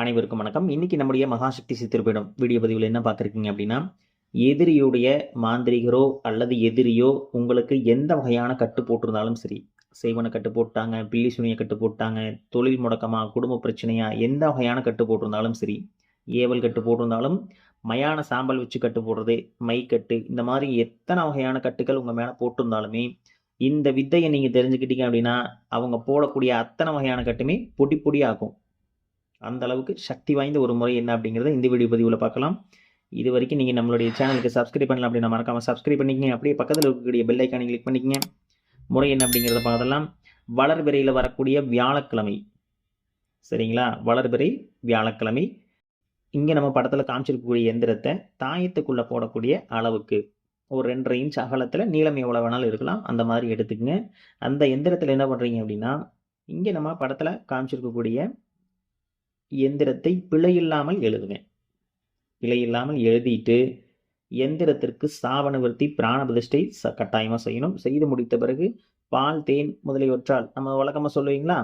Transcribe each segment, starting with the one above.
அனைவருக்கும் வணக்கம். இன்னைக்கு நம்முடைய மகாசக்தி சித்திரப்பீடம் வீடியோ பதிவில் என்ன பார்க்குறீங்க அப்படின்னா எதிரியுடைய மாந்திரிகரோ அல்லது எதிரியோ உங்களுக்கு எந்த வகையான கட்டு போட்டிருந்தாலும் சரி செய்வனை கட்டு போட்டாங்க பில்லி சுனியை கட்டு போட்டாங்க தொழில் முடக்கமாக குடும்ப பிரச்சனையாக எந்த வகையான கட்டு போட்டிருந்தாலும் சரி ஏவல் கட்டு போட்டிருந்தாலும் மயான சாம்பல் வச்சு கட்டு போடுறது மை கட்டு இந்த மாதிரி எத்தனை வகையான கட்டுகள் உங்கள் மேலே போட்டிருந்தாலுமே இந்த வித்தையை நீங்கள் தெரிஞ்சுக்கிட்டீங்க அப்படின்னா அவங்க போடக்கூடிய அத்தனை வகையான கட்டுமே பொடி பொடியாகும். அந்த அளவுக்கு சக்தி வாய்ந்த ஒரு முறை என்ன அப்படிங்கிறத இந்த வீடியோ பதிவில் பார்க்கலாம். இது வரைக்கும் நீங்கள் நம்மளுடைய சேனலுக்கு சப்ஸ்கிரைப் பண்ணலாம் அப்படின்னா மறக்காமல் சப்ஸ்கிரைப் பண்ணிக்கங்க. அப்படியே பக்கத்தில் இருக்கக்கூடிய பெல் ஐக்கானை கிளிக் பண்ணிக்கங்க. முறை என்ன அப்படிங்கிறத பார்க்கலாம் வளர்பிறையில் வரக்கூடிய வியாழக்கிழமை. சரிங்களா? வளர்பிறை வியாழக்கிழமை. இங்கே நம்ம படத்தில் காமிச்சிருக்கக்கூடிய எந்திரத்தை தாயத்துக்குள்ளே போடக்கூடிய அளவுக்கு ஒரு ரெண்டரை இன்ச் அகலத்தில் நீளம் எவ்வளோ வேணாலும் இருக்கலாம். அந்த மாதிரி எடுத்துக்கங்க. அந்த எந்திரத்தில் என்ன பண்ணுறீங்க அப்படின்னா இங்கே நம்ம படத்தில் காமிச்சிருக்கக்கூடிய எந்திரத்தை பிழையில்லாமல் எழுதுவேன். பிழையில்லாமல் எழுதிட்டு எந்திரத்திற்கு சாவன விருத்தி பிராண பிரதிஷ்டை ச கட்டாயமாக செய்யணும். செய்து முடித்த பிறகு பால் தேன் முதலியவற்றால் நம்ம வழக்கமாக சொல்லுவீங்களா?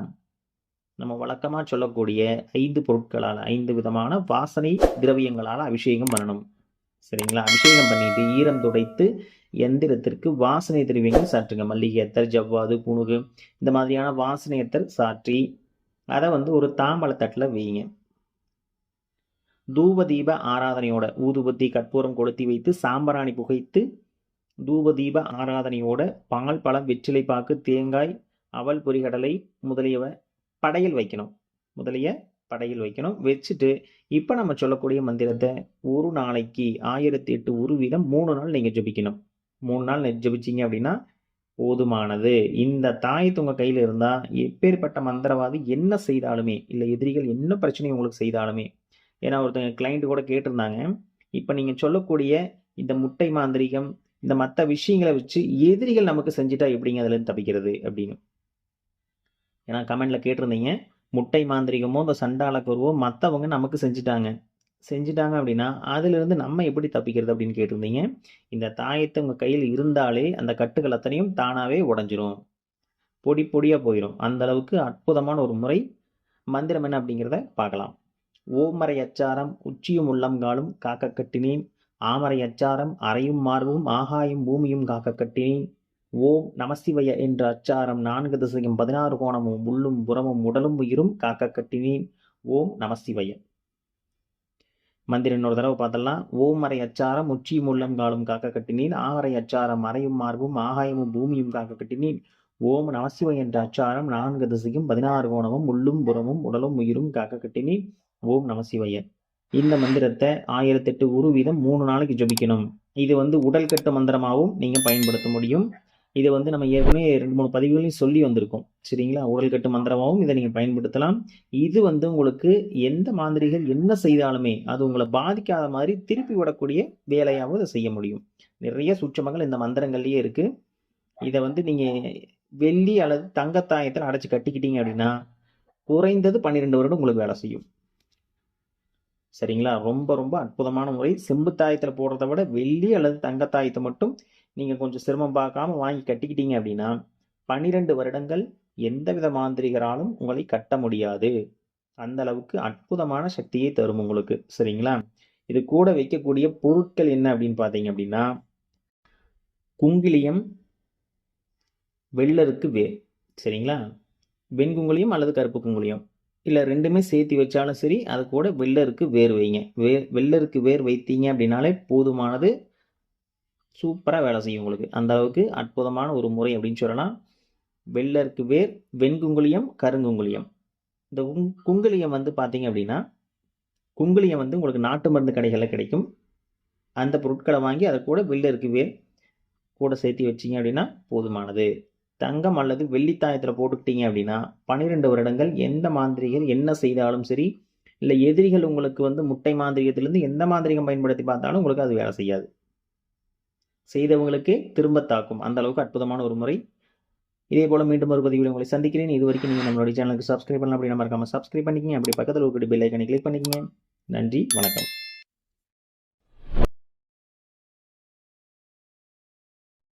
நம்ம வழக்கமாக சொல்லக்கூடிய ஐந்து பொருட்களால் ஐந்து விதமான வாசனை திரவியங்களால் அபிஷேகம் பண்ணணும். சரிங்களா? அபிஷேகம் பண்ணிட்டு ஈரம் துடைத்து எந்திரத்திற்கு வாசனை திரவியங்கள் சாற்றுங்க. மல்லிகை எத்தர் ஜவ்வாது புணுகு இந்த மாதிரியான வாசனை எத்தர் சாற்றி அதை வந்து ஒரு தாம்பழத்தட்டில் வைங்க. தூபதீப ஆராதனையோட ஊதுபத்தி கற்பூரம் கொளுத்தி வைத்து சாம்பராணி புகைத்து தூபதீப ஆராதனையோட பால் பழம் வெற்றிலை பாக்கு தேங்காய் அவல் பொறிகடலை முதலியவ படையில் வைக்கணும். முதலிய படையில் வைக்கணும். வச்சுட்டு இப்போ நம்ம சொல்லக்கூடிய மந்திரத்தை ஒரு நாளைக்கு ஆயிரத்தி எட்டு ஒரு வீதம் மூணு நாள் நீங்கள் ஜபிக்கணும். மூணு நாள் ஜபிச்சிங்க அப்படின்னா போதுமானது. இந்த தாயத்து உங்கள் கையில் இருந்தால் எப்பேற்பட்ட மந்திரவாதி என்ன செய்தாலுமே இல்லை எதிரிகள் என்ன பிரச்சனையும் உங்களுக்கு செய்தாலுமே ஏன்னா ஒருத்தங்க கிளைண்ட் கூட கேட்டிருந்தாங்க. இப்போ நீங்கள் சொல்லக்கூடிய இந்த முட்டை மாந்திரிகம் இந்த மற்ற விஷயங்களை வச்சு எதிரிகள் நமக்கு செஞ்சுட்டா எப்படிங்க அதுலேருந்து தப்பிக்கிறது அப்படின்னு. ஏன்னா கமெண்டில் கேட்டிருந்தீங்க. முட்டை மாந்திரிகமோ இந்த சண்டால மற்றவங்க நமக்கு செஞ்சுட்டாங்க. செஞ்சுட்டாங்க அப்படின்னா அதிலிருந்து நம்ம எப்படி தப்பிக்கிறது அப்படின்னு கேட்டிருந்தீங்க. இந்த தாயத்தை உங்கள் கையில் இருந்தாலே அந்த கட்டுகள் அத்தனையும் தானாகவே உடஞ்சிரும். பொடி பொடியாக போயிடும் அந்த அளவுக்கு அற்புதமான ஒரு முறை. மந்திரம் என்ன அப்படிங்கிறத பார்க்கலாம். ஓமரை அச்சாரம் உச்சியும் உள்ளங்காலும் காக்க கட்டினேன். ஆமரை அச்சாரம் அறையும் மார்பும் ஆகாயும் பூமியும் காக்க கட்டினேன். ஓம் நமசிவய என்ற அச்சாரம் நான்கு திசையும் பதினாறு கோணமும் உள்ளும் புறமும் உடலும் உயிரும் காக்க கட்டினேன். ஓம் நமசிவய. மந்திரம் இன்னொரு தடவை பார்த்தலாம் ஓம் அறை அச்சாரம் உச்சியும் உள்ளங்காலும் காக்க கட்டினேன். ஆவரை அச்சாரம் மறையும் மார்பும் ஆகாயமும் பூமியும் காக்க கட்டினேன். ஓம் நமசிவ என்ற அச்சாரம் நான்கு திசையும் பதினாறு கோணமும் உள்ளும் புறமும் உடலும் உயிரும் காக்க கட்டினேன். ஓம் நமசிவய இந்த மந்திரத்தை ஆயிரத்தெட்டு ஒரு வீதம் மூணு நாளைக்கு ஜபிக்கணும். இது வந்து உடல் கட்டு மந்திரமாகவும் நீங்கள் பயன்படுத்த முடியும். இது வந்து நம்ம ஏற்கனவே ரெண்டு மூணு பதிவுகளையும் சொல்லி வந்திருக்கோம். சரிங்களா? உடல் கட்டு மந்திரமாகவும் இதை நீங்கள் பயன்படுத்தலாம். இது வந்து உங்களுக்கு எந்த மாந்திரிகள் என்ன செய்தாலுமே அது உங்களை பாதிக்காத மாதிரி திருப்பி விடக்கூடிய வேலையாகவும் இதை செய்ய முடியும். நிறைய சூட்சமங்கள் இந்த மந்திரங்கள்லேயே இருக்குது இதை வந்து நீங்கள் வெள்ளி அல்லது தங்கத்தாயத்தில் அடைச்சி கட்டிக்கிட்டீங்க அப்படின்னா குறைந்தது பன்னிரெண்டு வருடம் உங்களுக்கு வேலை செய்யும். சரிங்களா? ரொம்ப ரொம்ப அற்புதமான முறை. செம்பு தாயத்தில் போடுறத விட வெள்ளி அல்லது தங்கத்தாயத்தை மட்டும் நீங்கள் கொஞ்சம் சிரமம் பார்க்காம வாங்கி கட்டிக்கிட்டீங்க அப்படின்னா பன்னிரெண்டு வருடங்கள் எந்தவித மாந்திரிகராலும் உங்களை கட்ட முடியாது. அந்த அளவுக்கு அற்புதமான சக்தியை தரும் உங்களுக்கு. சரிங்களா? இது கூட வைக்கக்கூடிய பொருட்கள் என்ன அப்படின்னு பார்த்தீங்க அப்படின்னா குங்கிலியம் வெள்ளருக்கு வேர் சரிங்களா? வெண்குங்குலியம் அல்லது கருப்பு குங்குலியம். இல்லை ரெண்டுமே சேர்த்து வச்சாலும் சரி அது கூட வெள்ளருக்கு வேர் வைங்க. வே வெள்ளருக்கு வேர் வைத்தீங்க அப்படின்னாலே போதுமானது. சூப்பராக வேலை செய்யும் உங்களுக்கு. அந்த அளவுக்கு அற்புதமான ஒரு முறை அப்படின்னு சொல்லலாம். வெள்ளருக்கு வேர் வெண்குங்குளியம் கருங்குங்குளியம். இந்த குங்குளியம் வந்து பார்த்தீங்க அப்படின்னா குங்குளியம் வந்து உங்களுக்கு நாட்டு மருந்து கடைகளில் கிடைக்கும். அந்த பொருட்களை வாங்கி அதை கூட வெள்ளருக்கு வேர் கூட சேர்த்து வச்சிங்க அப்படின்னா போதுமானது. தங்கம் அல்லது வெள்ளித்தாயத்தில் போட்டுக்கிட்டீங்க அப்படின்னா பன்னிரெண்டு வருடங்கள் எந்த மாந்திரிகள் என்ன செய்தாலும் சரி இல்லை எதிரிகள் உங்களுக்கு வந்து முட்டை மாந்திரிகத்திலேருந்து எந்த மாந்திரிகம் பயன்படுத்தி பார்த்தாலும் உங்களுக்கு அது வேலை செய்யாது. செய்தவங்களுக்கே திரும்ப தாக்கும். அந்த அளவுக்கு அற்புதமான ஒரு முறை. இதே போல் மீண்டும் ஒரு பதிவில் உங்களை சந்திக்கிறேன். இது வரைக்கும் நீங்கள் நம்மளுடைய சேனலுக்கு சப்ஸ்கிரைப் பண்ணலாம் அப்படி நம்ம இருக்காமல் சப்ஸ்கிரைப் பண்ணிக்கிங்க. அப்படி பக்கத்தில் ஒரு பெல் ஐக்கனை கிளிக் பண்ணிக்கங்க. நன்றி. வணக்கம்.